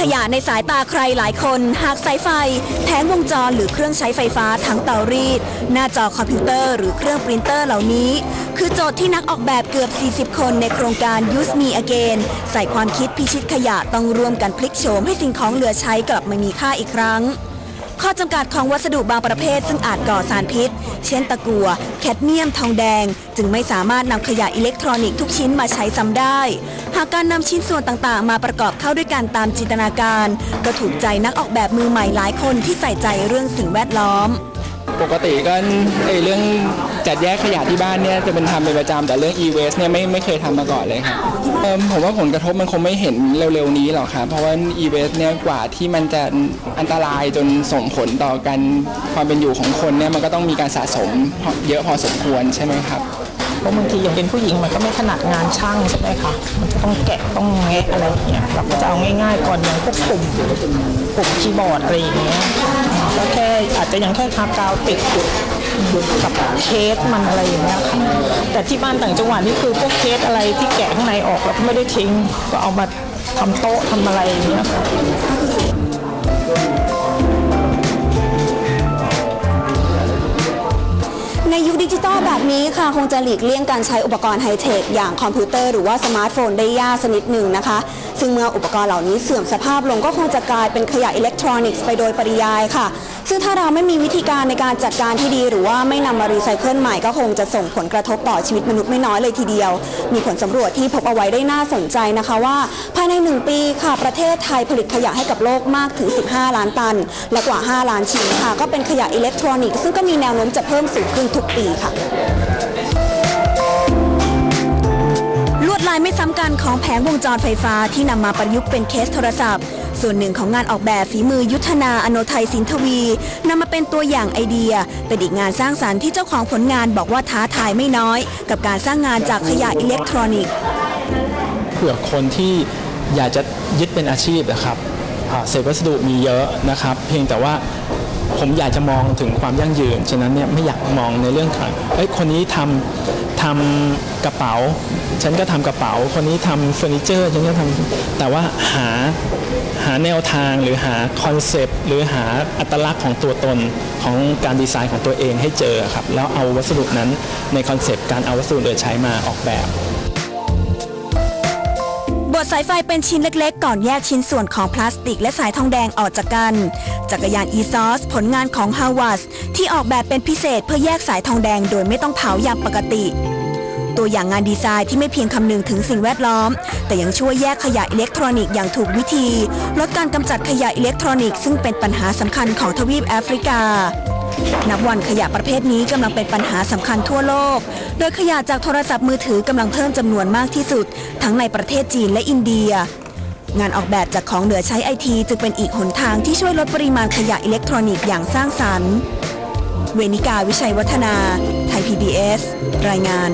ขยะในสายตาใครหลายคน หากสายไฟ แผงวงจรหรือเครื่องใช้ไฟฟ้าทั้งเตารีด หน้าจอคอมพิวเตอร์หรือเครื่องปรินเตอร์เหล่านี้ คือโจทย์ที่นักออกแบบเกือบ 40 คนในโครงการ Use Me Again ใส่ความคิดพิชิตขยะต้องร่วมกันพลิกโฉมให้สิ่งของเหลือใช้กลับมามีค่าอีกครั้ง ข้อจำกัดของวัสดุบางประเภทซึ่งอาจก่อสารพิษ เช่นตะกั่วแคดเมียมทองแดง จึงไม่สามารถนำขยะอิเล็กทรอนิกส์ทุกชิ้นมาใช้ซ้ำได้ หากการนำชิ้นส่วนต่างๆ มาประกอบเข้าด้วยกันตามจินตนาการ ก็ถูกใจนักออกแบบมือใหม่หลายคนที่ใส่ใจเรื่องสิ่งแวดล้อม ปกติก็ไอเรื่องจัดแยกขยะที่บ้านเนี่ยจะเป็นทำเป็นประจำแต่เรื่อง e-waste เนี่ยไม่ไม่เคยทำมาก่อนเลยครับผมว่าผลกระทบมันคงไม่เห็นเร็วๆนี้หรอกครับเพราะว่า e-waste เนี่ยกว่าที่มันจะอันตรายจนส่งผลต่อการความเป็นอยู่ของคนเนี่ยมันก็ต้องมีการสะสมเยอะพอสมควรใช่ไหมครับเพราะบางทีอย่างเป็นผู้หญิงมันก็ไม่ถนัดงานช่างใช่ไหมคะ มันจะต้องแกะต้องแงะอะไรอย่างเงี้ย เราก็จะเอาง่ายๆก่อนอย่างพวกปุ่มปุ่มคีย์บอร์ดอะไรอย่างเงี้ยก็แค่ อาจจะยังแค่ทากาวติดกับเคสมันอะไรอย่างเงี้ยค่ะแต่ที่บ้านต่างจังหวัดนี่คือพวกเคสอะไรที่แกะข้างในออกแล้วก็ไม่ได้ทิ้งก็เอามาทำโต๊ะทำอะไรอย่างเงี้ยค่ะ นี้ค่ะคงจะหลีกเลี่ยงการใช้อุปกรณ์ไฮเทคอย่างคอมพิวเตอร์หรือว่าสมาร์ทโฟนได้ยากสนิดหนึ่งนะคะ ซึ่งเมื่ออุปกรณ์เหล่านี้เสื่อมสภาพลงก็คงจะกลายเป็นขยะอิเล็กทรอนิกส์ไปโดยปริยายค่ะ ซึ่งถ้าเราไม่มีวิธีการในการจัดการที่ดี หรือว่าไม่นำมารีไซเคิลใหม่ก็คงจะส่งผลกระทบต่อชีวิตมนุษย์ไม่น้อยเลยทีเดียว มีผลสำรวจที่พบเอาไว้ได้น่าสนใจนะคะว่า ภายใน 1 ปีค่ะประเทศไทยผลิตขยะให้กับโลกมากถึง 15 ล้านตัน และกว่า 5 ล้านชิ้นค่ะก็เป็นขยะอิเล็กทรอนิกส์ซึ่งก็มีแนวโน้มจะเพิ่มสูงขึ้นทุกปีค่ะายไม่ซ้ำกันของแผงวงจรไฟฟ้าที่นำมาประยุกต์เป็นเคสโทรศัพท์ ส่วนหนึ่งของงานออกแบบฝีมือยุทธนาอโนไทยสินทวีนำมาเป็นตัวอย่างไอเดีย เป็นอีกงานสร้างสรรค์ที่เจ้าของผลงานบอกว่าท้าทายไม่น้อย กับการสร้างงานจากขยะอิเล็กทรอนิกส์เผื่อคนที่อยากจะยึดเป็นอาชีพนะครับเศษวัสดุมีเยอะนะครับ เพียงแต่ว่าผมอยากจะมองถึงความยั่งยืน ฉะนั้นเนี่ยไม่อยากมองในเรื่องของเอ้ยคนนี้ทำทำกระเป๋า ฉันก็ทำกระเป๋า คนนี้ทำเฟอร์นิเจอร์ฉันก็ทำแต่ว่าหาหาแนวทางหรือหาคอนเซปต์หรือหาอัตลักษณ์ของตัวตนของการดีไซน์ของตัวเองให้เจอครับแล้วเอาวัสดุนั้นในคอนเซปต์การเอาวัสดุเหลือใช้มาออกแบบบดสายไฟเป็นชิ้นเล็กๆ ก่อนแยกชิ้นส่วนของพลาสติกและสายทองแดงออกจากกัน จักรยาน e-source ผลงานของ h a r v a r d ที่ออกแบบเป็นพิเศษเพื่อแยกสายทองแดงโดยไม่ต้องเผาอย่างปกติ ตัวอย่างงานดีไซน์ที่ไม่เพียงคำนึงถึงสิ่งแวดล้อม แต่ยังช่วยแยกขยะอิเล็กทรอนิกส์อย่างถูกวิธี ลดการกำจัดขยะอิเล็กทรอนิกส์ซึ่งเป็นปัญหาสำคัญของทวีปแอฟริกา นับวันขยะประเภทนี้กำลังเป็นปัญหาสำคัญทั่วโลก โดยขยะจากโทรศัพท์มือถือกำลังเพิ่มจำนวนมากที่สุด ทั้งในประเทศจีนและอินเดียงานออกแบบจากของเหลือใช้ไอทีจึงเป็นอีกหนทางที่ช่วยลดปริมาณขยะอิเล็กทรอนิกส์อย่างสร้างสรรค์ เวนิกาวิชัยวัฒนา ไทย PBS รายงาน